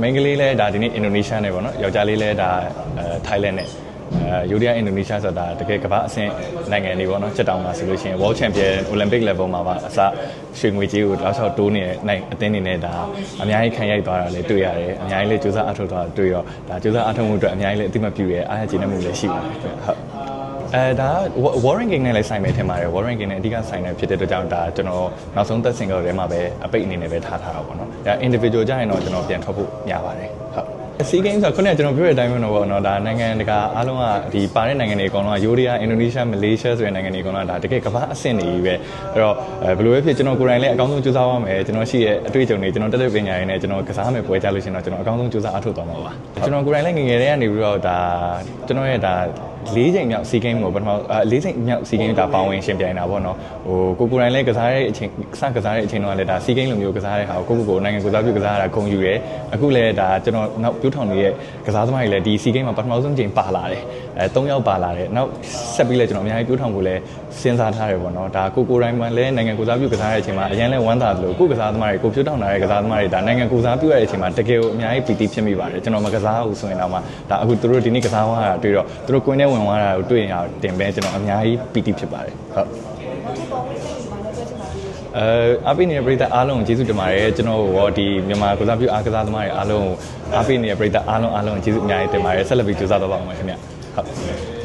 မိန်းကလေးလဲဒါဒီနေ့အင်ဒိုနီးရှားနဲ့ပေါ့နော်ယောက်ျားလေးလဲဒါအဲထိုင်းလန်နဲ့အဲယူရီးယားအင်ဒိုနီးရှားဆိုတာတကယ်ကမ္ဘာအဆင့်နိုင်ငံတွေပေါ့နော်ချက်တောင်မှာဆိုလို့ရှိရင် World Champion Olympic level မှာပါအစရွှေငွေကြီးကိုတောက်လျှောက်တိုးနေတဲ့နိုင်အသင်းနေနဲ့ဒါအများကြီးခံရိုက်သွားတာလည်းတွေ့ရတယ်အများကြီးလည်းစူးစမ်းအထောက်သွားတာတွေ့တော့ဒါစူးစမ်းအထောက်မှုအတွက်အများကြီးလည်းအသိမှတ်ပြုရဲအားရကျေနပ်မှုလည်းရှိပါတယ်ဟုတ် အဲဒါ Warren King နဲ့လည်းဆိုင်မယ်ထင်ပါတယ် Warren King နဲ့အဓိကဆိုင်တယ်ဖြစ်တဲ့အတွက်ကြောင့်ဒါကျွန်တော်နောက်ဆုံးသက် single ထဲမှာပဲအပိတ်အနေနဲ့ပဲထားထားတာပေါ့နော်ဒါ individual ကြရင်တော့ကျွန်တော်ပြန်ထွက်ဖို့များပါတယ်ဟုတ်စီဂိမ်းဆိုတော့ခုနကကျွန်တော်ပြောတဲ့အတိုင်းပဲတော့ပေါ့နော်ဒါနိုင်ငံတကာအားလုံးကဒီပါတဲ့နိုင်ငံတွေအကုန်လုံးကယူရီးယားအင်ဒိုနီးရှားမလေးရှားဆိုတဲ့နိုင်ငံတွေအကုန်လုံးကဒါတကယ်ကမ္ဘာအဆင့်တွေကြီးပဲအဲ့တော့အဲဘယ်လိုပဲဖြစ်ကျွန်တော်ကိုယ်တိုင်လည်းအကောင်းဆုံးကြိုးစားပါမယ်ကျွန်တော်ရှိရဲ့အတွေ့အကြုံတွေကျွန်တော်တက်တဲ့ပညာရည်နဲ့ကျွန်တော်ကစားမယ်ပွဲကြလို့ရှိရင်တော့ကျွန်တော်အကောင်းဆုံးကြိုးစားအထောက်သွားမှာပါကျွန်တော်ကိုယ်တိုင်လည်းငယ်ငယ်တည်းကနေပြီးတော့ဒါကျွန်တော်ရဲ့ဒါ ၄ချိန်မြောက်စီဂိမ်းကိုပထမအဲ၄ချိန်မြောက်စီဂိမ်းဒါပါဝင်ရှင်ပြိုင်တာပေါ့နော်ဟိုကိုကိုယ်တိုင်လည်းကစားတဲ့အချိန်စကစားတဲ့အချိန်တော့လည်းဒါစီဂိမ်းလိုမျိုးကစားတဲ့ဟာကိုကိုကိုနိုင်ငံကိုစားပြုကစားရတာဂုဏ်ယူရဲအခုလည်းဒါကျွန်တော်နောက်ပြိုးထောင်နေတဲ့ကစားသမားတွေလည်းဒီစီဂိမ်းမှာပထမဆုံးချိန်ပါလာတယ်အဲ၃ယောက်ပါလာတယ်နောက်ဆက်ပြီးလည်းကျွန်တော်အများကြီးပြိုးထောင်ကိုလည်းစဉ်းစားထားတယ်ပေါ့နော်ဒါကိုကိုယ်တိုင်မှလည်းနိုင်ငံကိုစားပြုကစားတဲ့အချိန်မှာအရင်လဲဝမ်းသာတယ်လို့ကိုကစားသမားတွေကိုပြိုးထောင်လာတဲ့ကစားသမားတွေဒါနိုင်ငံကိုစားပြုရတဲ့အချိန်မှာတကယ်ကိုအများကြီးပီတိဖြစ်မိပါတယ်ကျွန်တော်မကစားဘူးဆိုရင်တော့မှဒါအခုသူတို့ဒီနေ့ကစားသွားတာတွေ့တော့သူတို့ကွင်းထဲဝင်သွားတာကိုတွေ့ရင်တင်ပဲကျွန်တော်အများကြီးပီတိဖြစ်ပါတယ်ဟုတ်အဲအပိနေတဲ့ပရိသတ်အားလုံးကိုကျေးဇူးတင်ပါတယ်ကျွန်တော်ရောဒီမြန်မာကစားပြုအားကစားသမားတွေအားလုံးကိုအပိနေတဲ့ပရိသတ်အားလုံးအားလုံးကိုကျေးဇူးအများကြီးတင်ပါတယ်ဆက်လက်ပြီးကြိုးစားတော့ပါအောင်ခင်ဗျဟုတ်